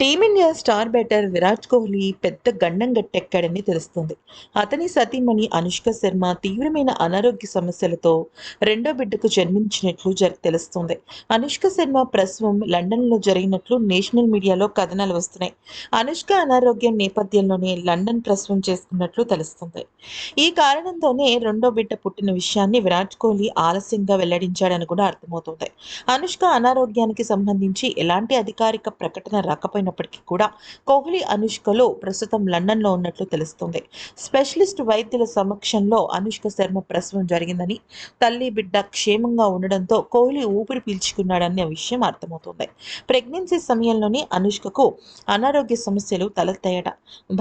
Team India star batter Virat Kohli పెద్ద గండం గట్టెక్కాడని తెలుస్తుంది. అతని సతీమణి అనుష్క శర్మ తీవ్రమైన అనారోగ్య సమస్యలతో రెండో బిడ్డకు జన్మించినట్లు తెలుస్తుంది. అనుష్క శర్మ ప్రసవం లండన్లో జరిగినట్లు నేషనల్ మీడియాలో కథనాలు వస్తున్నాయి. అనుష్క అనారోగ్యం నేపథ్యంలోనే లండన్ ప్రసవం చేసుకున్నట్లు తెలుస్తుంది. ఈ కారణంతోనే రెండో బిడ్డ పుట్టిన విషయాన్ని విరాట్ కోహ్లీ ఆలస్యంగా వెల్లడించాడని కూడా అర్థమవుతుంది. అనుష్క అనారోగ్యానికి సంబంధించి ఎలాంటి అధికారిక ప్రకటన అయినప్పటికీ కూడా కోహ్లీ అనుష్కలో ప్రస్తుతం లండన్లో ఉన్నట్లు తెలుస్తుంది. స్పెషలిస్ట్ వైద్యుల సమక్షంలో అనుష్క శర్మ ప్రసవం జరిగిందని తల్లి బిడ్డ క్షేమంగా ఉండడంతో కోహ్లీ ఊపిరి పీల్చుకున్నాడనే విషయం అర్థమవుతుంది. ప్రెగ్నెన్సీ సమయంలోనే అనుష్కకు అనారోగ్య సమస్యలు తలెత్తాయట.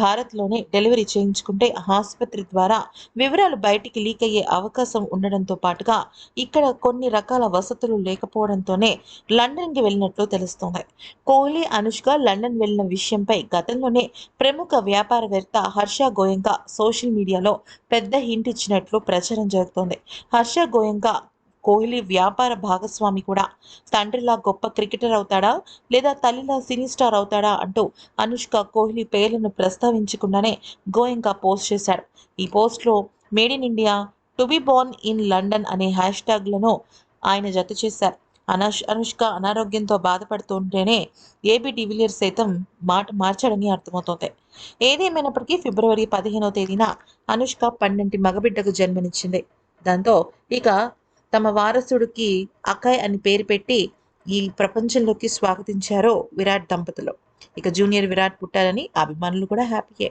భారత్లోనే డెలివరీ చేయించుకుంటే ఆసుపత్రి ద్వారా వివరాలు బయటికి లీక్ అయ్యే అవకాశం ఉండడంతో పాటుగా ఇక్కడ కొన్ని రకాల వసతులు లేకపోవడంతోనే లండన్కి వెళ్ళినట్లు తెలుస్తోంది. కోహ్లీ అనుష్క లండన్ వెళ్ళిన విషయంపై గతంలోనే ప్రముఖ వ్యాపారవేత్త హర్ష గోయంకా సోషల్ మీడియాలో పెద్ద హింట్ ఇచ్చినట్లు ప్రచారం జరుగుతోంది. హర్ష గోయంకా కోహ్లీ వ్యాపార భాగస్వామి కూడా. తండ్రిలా గొప్ప క్రికెటర్ అవుతాడా? లేదా తల్లిలా సినీ స్టార్ అవుతాడా? అంటూ అనుష్క కోహ్లీ పేర్లను ప్రస్తావించకుండానే గోయంకా పోస్ట్ చేశాడు. ఈ పోస్ట్లో made in India to be born in London అనే హ్యాష్ ట్యాగ్లను ఆయన జత చేశారు. అనష్ అనుష్క అనారోగ్యంతో బాధపడుతుంటేనే ఏబీ డివిలియర్స్ సైతం మాట మార్చాడని అర్థమవుతోంది. ఏదేమైనప్పటికీ ఫిబ్రవరి పదిహేనో తేదీన అనుష్క పన్నెంటి మగబిడ్డకు జన్మనిచ్చింది. దాంతో ఇక తమ వారసుడికి అకాయ్ అని పేరు పెట్టి ఈ ప్రపంచంలోకి స్వాగతించారో విరాట్ దంపతులు. ఇక జూనియర్ విరాట్ పుట్టారని అభిమానులు కూడా హ్యాపీయే.